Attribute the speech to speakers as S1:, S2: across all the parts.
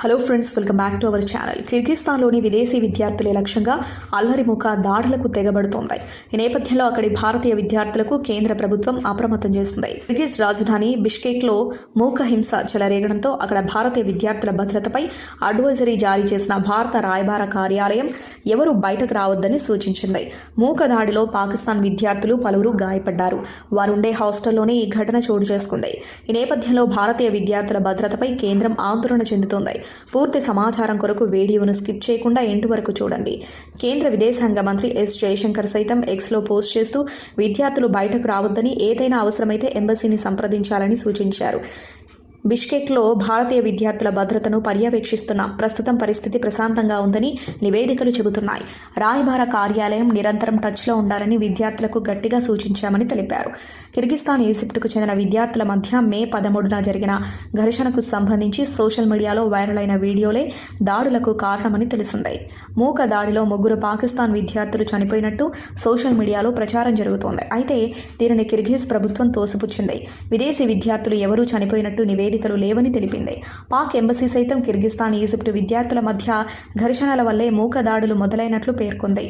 S1: Hello friends welcome back to our channel కిర్గిస్తాన్లోని విదేశీ విద్యార్థులే లక్ష్యంగా అల్లరిముఖ దాడులకు తెగబడుతోంది. ఈ నేపథ్యంలో అక్కడి భారతీయ విద్యార్థులకు కేంద్ర ప్రభుత్వం అప్రమత్తం చేసింది. కిర్గిజ్ రాజధాని బిష్కేక్లో మూక హింస చెలరేగడంతో అక్కడ భారతీయ విద్యార్థుల భద్రతపై అడ్వైజరీ జారీ చేసిన భారత రాయబార కార్యాలయం ఎవరు బయటకు రావద్దని సూచించింది. మూక దాడిలో పాకిస్తాన్ విద్యార్థులు పలువురు గాయపడ్డారు. వారుండే హాస్టల్లోనే ఈ ఘటన చోటు చేసుకుంది. ఈ నేపథ్యంలో భారతీయ విద్యార్థుల భద్రతపై కేంద్రం ఆందోళన చెందుతోంది. పూర్తి సమాచారం కొరకు వీడియోను స్కిప్ చేయకుండా ఇంటి వరకు చూడండి. కేంద్ర విదేశాంగ మంత్రి ఎస్ జయశంకర్ సైతం ఎక్స్లో పోస్ట్ చేస్తూ విద్యార్థులు బయటకు రావద్దని ఏదైనా అవసరమైతే ఎంబసీని సంప్రదించాలని సూచించారు. బిష్కెక్లో భారతీయ విద్యార్థుల భద్రతను పర్యవేక్షిస్తున్న ప్రస్తుతం పరిస్థితి ప్రశాంతంగా ఉందని నివేదికలు చెబుతున్నాయి. రాయబార కార్యాలయం నిరంతరం టచ్లో ఉండాలని విద్యార్థులకు గట్టిగా సూచించామని తెలిపారు. కిర్గిస్తాన్ ఈజిప్టుకు చెందిన విద్యార్థుల మధ్య మే పదమూడున జరిగిన ఘర్షణకు సంబంధించి సోషల్ మీడియాలో వైరల్ అయిన వీడియోలే దాడులకు కారణమని తెలిసింది. మూక దాడిలో ముగ్గురు పాకిస్తాన్ విద్యార్థులు చనిపోయినట్టు సోషల్ మీడియాలో ప్రచారం జరుగుతోంది. అయితే దీనిని కిర్గిజ్ ప్రభుత్వం తోసిపుచ్చింది. విదేశీ విద్యార్థులు ఎవరూ చనిపోయినట్టు నివేదికలు లేవని తెలిపింది. పాక్ ఎంబసీ సైతం కిర్గిస్తాన్ ఈజిప్టు విద్యార్థుల మధ్య ఘర్షణల వల్లే మూక దాడులు మొదలైనట్లు పేర్కొంది.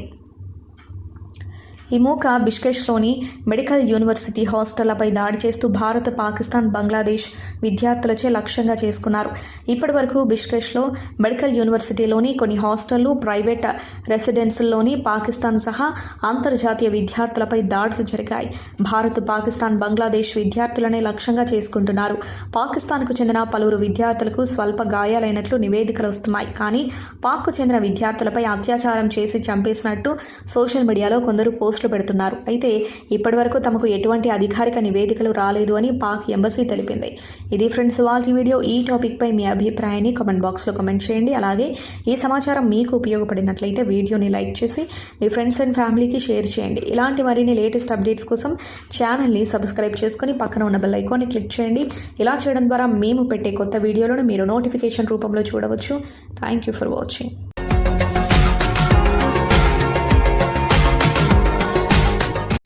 S1: ఈ మూక బిష్కెష్లోని మెడికల్ యూనివర్సిటీ హాస్టళ్ళపై దాడి చేస్తూ భారత్ పాకిస్తాన్ బంగ్లాదేశ్ విద్యార్థులచే లక్ష్యంగా చేసుకున్నారు. ఇప్పటి వరకు బిష్కెష్లో మెడికల్ యూనివర్సిటీలోని కొన్ని హాస్టళ్ళు ప్రైవేట్ రెసిడెన్సుల్లోని పాకిస్తాన్ సహా అంతర్జాతీయ విద్యార్థులపై దాడులు జరిగాయి. భారత్ పాకిస్తాన్ బంగ్లాదేశ్ విద్యార్థులనే లక్ష్యంగా చేసుకుంటున్నారు. పాకిస్తాన్కు చెందిన పలువురు విద్యార్థులకు స్వల్ప గాయాలైనట్లు నివేదికలు వస్తున్నాయి. కానీ పాక్కు చెందిన విద్యార్థులపై అత్యాచారం చేసి చంపేసినట్టు సోషల్ మీడియాలో కొందరు పోస్ట్ పోస్టులు పెడుతున్నారు. అయితే ఇప్పటివరకు తమకు ఎటువంటి అధికారిక నివేదికలు రాలేదు అని పాక్ ఎంబసీ తెలిపింది. ఇది ఫ్రెండ్స్ వాళ్ళ వీడియో ఈ టాపిక్పై మీ అభిప్రాయాన్ని కామెంట్ బాక్స్లో కమెంట్ చేయండి. అలాగే ఈ సమాచారం మీకు ఉపయోగపడినట్లయితే వీడియోని లైక్ చేసి మీ ఫ్రెండ్స్ అండ్ ఫ్యామిలీకి షేర్ చేయండి. ఇలాంటి మరిన్ని లేటెస్ట్ అప్డేట్స్ కోసం ఛానల్ని సబ్స్క్రైబ్ చేసుకొని పక్కన ఉన్న బెల్ ఐకాన్ని క్లిక్ చేయండి. ఇలా చేయడం ద్వారా మేము పెట్టే కొత్త వీడియోలను మీరు నోటిఫికేషన్ రూపంలో చూడవచ్చు. Thank you for watching.